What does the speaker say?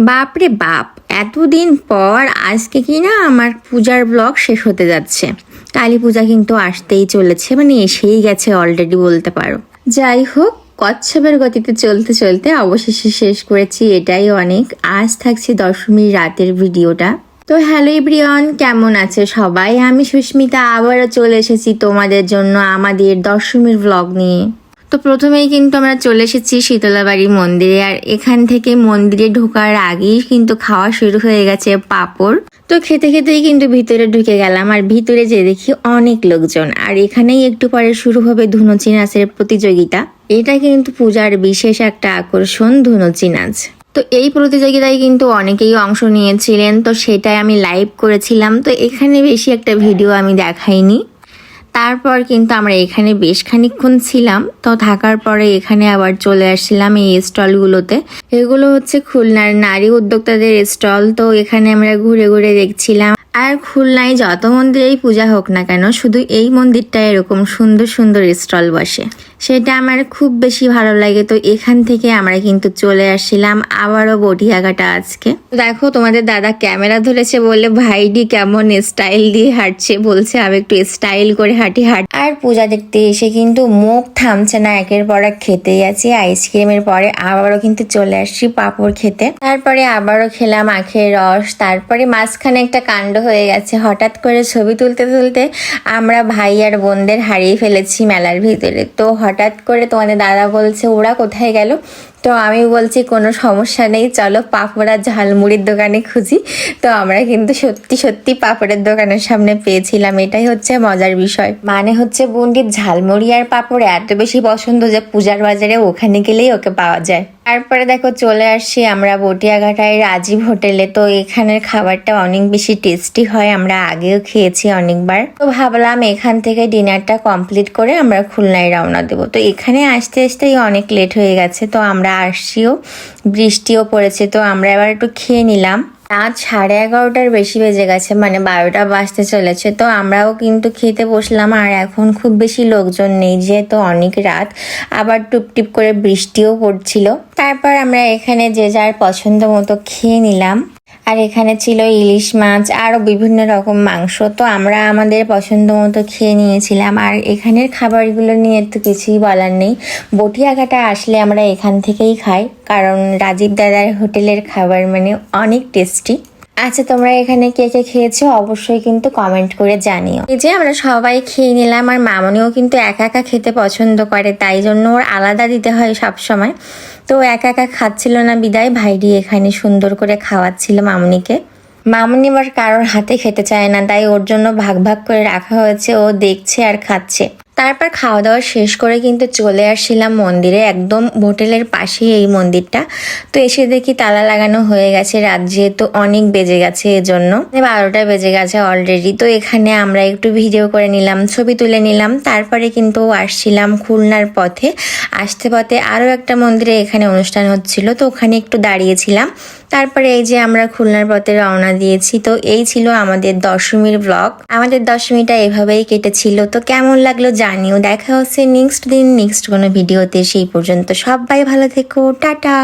বাপরে বাপ, এতদিন পর আজকে কি না আমার পূজার ব্লগ শেষ হতে যাচ্ছে। কালী পূজা কিন্তু আসতেই চলেছে মানে এসেই গেছে অলরেডি বলতে পারো। যাই হোক, কচ্ছপের গতিতে চলতে চলতে অবশেষে শেষ করেছি এটাই অনেক। আজ থাকছে দশমীর রাতের ভিডিওটা। তো হ্যালো এভরিওয়ান কেমন আছে সবাই? আমি সুস্মিতা, আবারও চলে এসেছি তোমাদের জন্য আমাদের দশমীর ব্লগ নিয়ে। তো প্রথমেই কিন্তু আমরা চলে এসেছি শীতলাবাড়ি মন্দিরে, আর এখান থেকে মন্দিরে ঢোকার আগেই কিন্তু খাওয়া শুরু হয়ে গেছে পাপড়। তো খেতে খেতেই কিন্তু ভিতরে ঢুকে গেলাম, আর ভিতরে যে দেখি অনেক লোকজন, আর এখানেই একটু পরে শুরু হবে ধুনুচি নাচের প্রতিযোগিতা। এটা কিন্তু পূজার বিশেষ একটা আকর্ষণ ধুনুচি নাচ তো এই প্রতিযোগিতায় কিন্তু অনেকেই অংশ নিয়েছিলেন, তো সেটাই আমি লাইভ করেছিলাম, তো এখানে বেশি একটা ভিডিও আমি দেখাইনি। তারপর কিন্তু আমরা এখানে বেশ খানিক্ষণ ছিলাম। তো থাকার পরে এখানে আবার চলে আসছিলাম এই স্টলগুলোতে। এগুলো হচ্ছে খুলনার নারী উদ্যোক্তাদের স্টল। তো এখানে আমরা ঘুরে ঘুরে দেখছিলাম আর খুলনায় যত মন্দিরেই পূজা হোক না কেন, শুধু এই মন্দিরটা এরকম সুন্দর সুন্দর স্টল বসে। সেটা আমার খুব বেশি ভালো লাগে। তো এখান থেকে আমরা কিন্তু চলে আসছিলাম আবারও বটিয়াঘাটা আজকে। দেখো তোমাদের দাদা ক্যামেরা ধরেছে বলে ভাইডি কেমন স্টাইল দিয়ে হাঁটছে। বলছে, আমি একটু স্টাইল করে হাঁটি, হাঁট পূজা দেখতে এসে কিন্তু মুখ থামছে না, একের পর এক খেতেই আছি। আইসক্রিমের পরে আবারও কিন্তু চলে আসছি পাঁপড় খেতে। তারপরে আবারও খেলাম আখের রস। তারপরে মাঝখানে একটা কাণ্ড হয়ে গেছে। হঠাৎ করে ছবি তুলতে তুলতে আমরা ভাই আর বোনদের হারিয়ে ফেলেছি মেলার ভিতরে। তো হঠাৎ করে তোমাদের দাদা বলছে, ওরা কোথায় গেল? তো আমি বলছি, কোনো সমস্যা নেই, চলো পাপড়া ঝালমুড়ির দোকানে খুঁজি। তো আমরা কিন্তু সত্যি সত্যি পাপড়ের দোকানের সামনে পেয়েছিলাম। এটাই হচ্ছে মজার বিষয়। মানে হচ্ছে বন্ডির ঝালমুড়ি আর পাপড় এত বেশি পছন্দ যে পূজার বাজারে ওখানে গেলেই ওকে পাওয়া যায়। তারপরে দেখো চলে আসছি আমরা বটিয়াঘাটায় রাজীব হোটেলে। তো এখানের খাবারটা অনেক বেশি টেস্টি হয়, আমরা আগেও খেয়েছি অনেকবার। তো ভাবলাম এখান থেকে ডিনারটা কমপ্লিট করে আমরা খুলনায় রওনা দেবো। তো এখানে আসতে আসতেই অনেক লেট হয়ে গেছে, তো আমরা আসছিও বৃষ্টিও পড়েছে, তো আমরা এবার একটু খেয়ে নিলাম। রাত সাড়ে এগারোটার বেশি বেজে গেছে মানে বারোটা বাজতে চলেছে। তো আমরাও কিন্তু খেতে বসলাম, আর এখন খুব বেশি লোকজন নেই, যেহেতু অনেক রাত। আবার টুপটিপ করে বৃষ্টিও পড়ছিল। তারপর আমরা এখানে যে যার পছন্দ মতো খেয়ে নিলাম। আর এখানে ছিল ইলিশ মাছ আরও বিভিন্ন রকম মাংস। তো আমরা আমাদের পছন্দ মতো খেয়ে নিয়েছিলাম। আর এখানের খাবারগুলো নিয়ে তো কিছুই বলার নেই। বটিয়াঘাটা আসলে আমরা এখান থেকেই খাই, কারণ রাজীব দাদার হোটেলের খাবার মানে অনেক টেস্টি। আচ্ছা তোমরা এখানে কে কে খেয়েছো অবশ্যই কিন্তু কমেন্ট করে জানিও। এই যে আমরা সবাই খেয়ে নিলাম আর মামনিও কিন্তু একা একা খেতে পছন্দ করে, তাই জন্য ওর আলাদা দিতে হয় সব সময় তো একা একা খাচ্ছিল না বিদায় ভাইডি এখানে সুন্দর করে খাওয়াচ্ছিল মামনিকে। মামনি আবার কারোর হাতে খেতে চায় না, তাই ওর জন্য ভাগ ভাগ করে রাখা হয়েছে, ও দেখছে আর খাচ্ছে। তারপর খাওয়া দাওয়া শেষ করে কিন্তু চলে আসছিলাম মন্দিরে, একদম হোটেলের পাশেই এই মন্দিরটা। তো এসে দেখি তালা লাগানো হয়ে গেছে, রাত যেহেতু অনেক বেজে গেছে এজন্য। বারোটা বেজে গেছে অলরেডি তো এখানে আমরা একটু ভিডিও করে নিলাম, ছবি তুলে নিলাম। তারপরে কিন্তু আসছিলাম খুলনার পথে। আসতে পথে আরও একটা মন্দিরে এখানে অনুষ্ঠান হচ্ছিল, তো ওখানে একটু দাঁড়িয়েছিলাম। তারপরে এই যে আমরা খুলনার পথে রওনা দিয়েছি, তো এই ছিল আমাদের দশমীর ব্লগ আমাদের দশমীটা এভাবেই কেটেছিল, তো কেমন লাগল জানিও দেখা হচ্ছে নেক্সট দিন নেক্সট কোনো ভিডিওতে। সেই পর্যন্ত সবাই ভালো থেকো টাটা।